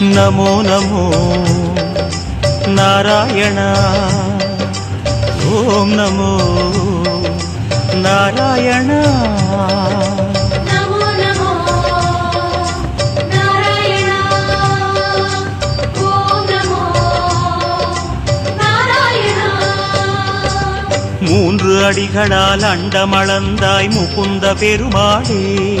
நமோ நமோ நாராயண. ஓம் நமோ நாராயண. நமோ நமோ நாராயணா. ஓம் நமோ நாராயணா. மூன்று அடிகளால் அண்டமளந்தாய் முகுந்த பெருமாளே.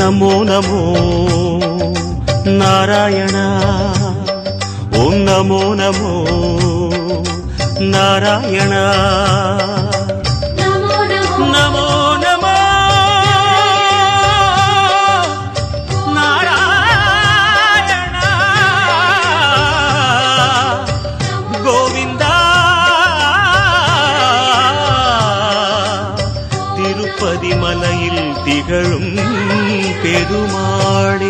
நமோ நமோ நாராயண ஓம் நமோ நமோ நாராயண நமோ நமோ பெருமாளே.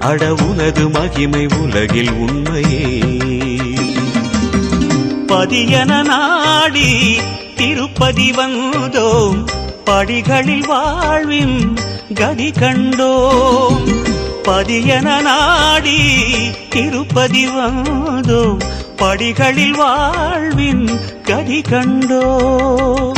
அட உனது மகிமை உலகில் உண்மையே. பதியன நாடி திருப்பதி வந்தோம் படிகளில் வாழ்வின் கதி கண்டோம். பதியன நாடி திருப்பதி வந்தோம் படிகளில் வாழ்வின் கதி கண்டோம்.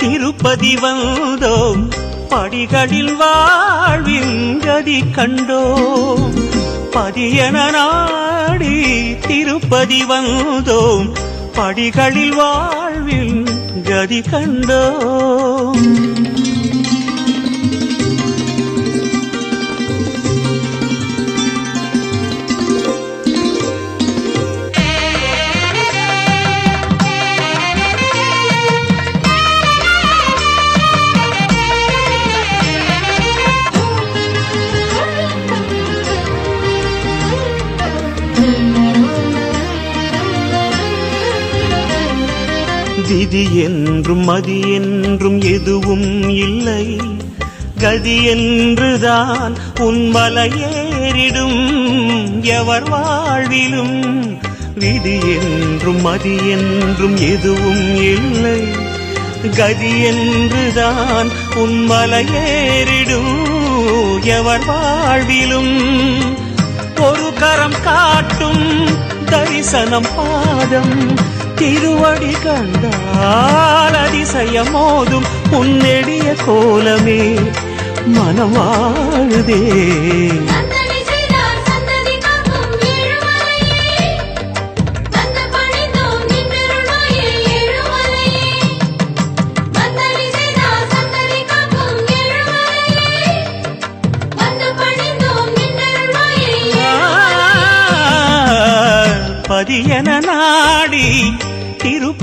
திருப்பதி வந்தோம். படிகளில் வாழ்வின் கதி கண்டோம். பதியன நாடி திருப்பதி வந்தோம். படிகளில் வாழ்வில் கதி கண்டோம். விதி என்றும் மதி என்றும் எதுவும் இல்லை. கதி என்றுதான் உன் மலையேறிடும். எவர் வாழ்விலும் விதி என்றும் மதி என்றும் எதுவும் இல்லை. கதி என்றுதான் உன் மலையேறிடும். எவர் வாழ்விலும் ஒரு கரம் காட்டும் தரிசனம் பாதம். திருவடி கண்டால் அதிசயமோதும் உன்னெடிய கோலமே. மனம் பதியன நாடி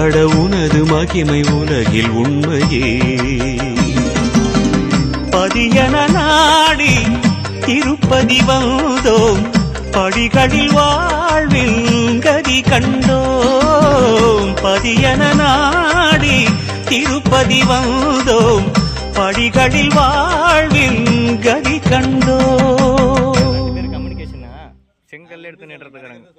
அட உனது மகிமை உலகில் உண்மையே. பதியன நாடி திருப்பதி வந்தோம் படிகளில் வாழ்வில் கதி கண்டோம். பதியன நாடி திருப்பதி வந்தோம் படிகளில் வாழ்வில் கதி கண்டோம். கம்யூனிகேஷனா செங்கல்ல எடுத்து நின்றுருக்காங்க வலம்புரி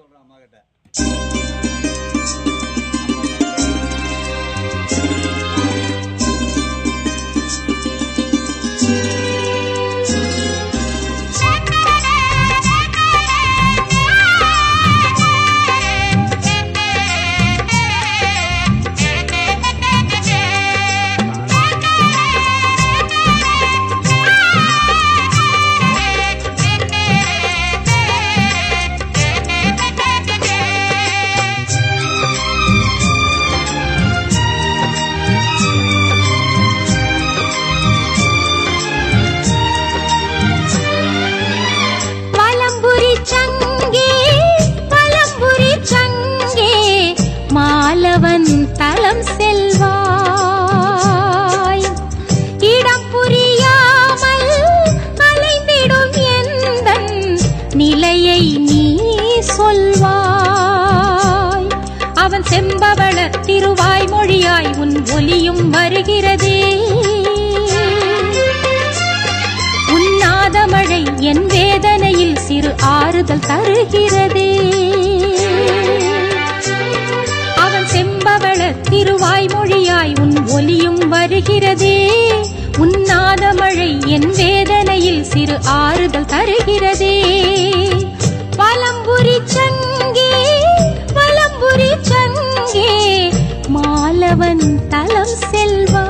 காலம் செல்வாய். இடம் புரியாமல் அலைந்திடும் எந்த நிலையை நீ சொல்வாய். அவன் செம்பவள திருவாய் மொழியாய் உன் ஒலியும் வருகிறதே. உன்னாத மழை என் வேதனையில் சிறு ஆறுதல் தருகிறதே. தெரிகிறதே. உன்னாத மழை என் வேதனையில் சிறு ஆறுதல் தருகிறதே. பலம்புரி சங்கே பலம்புரி சங்கே மாலவன் தலம் செல்வா.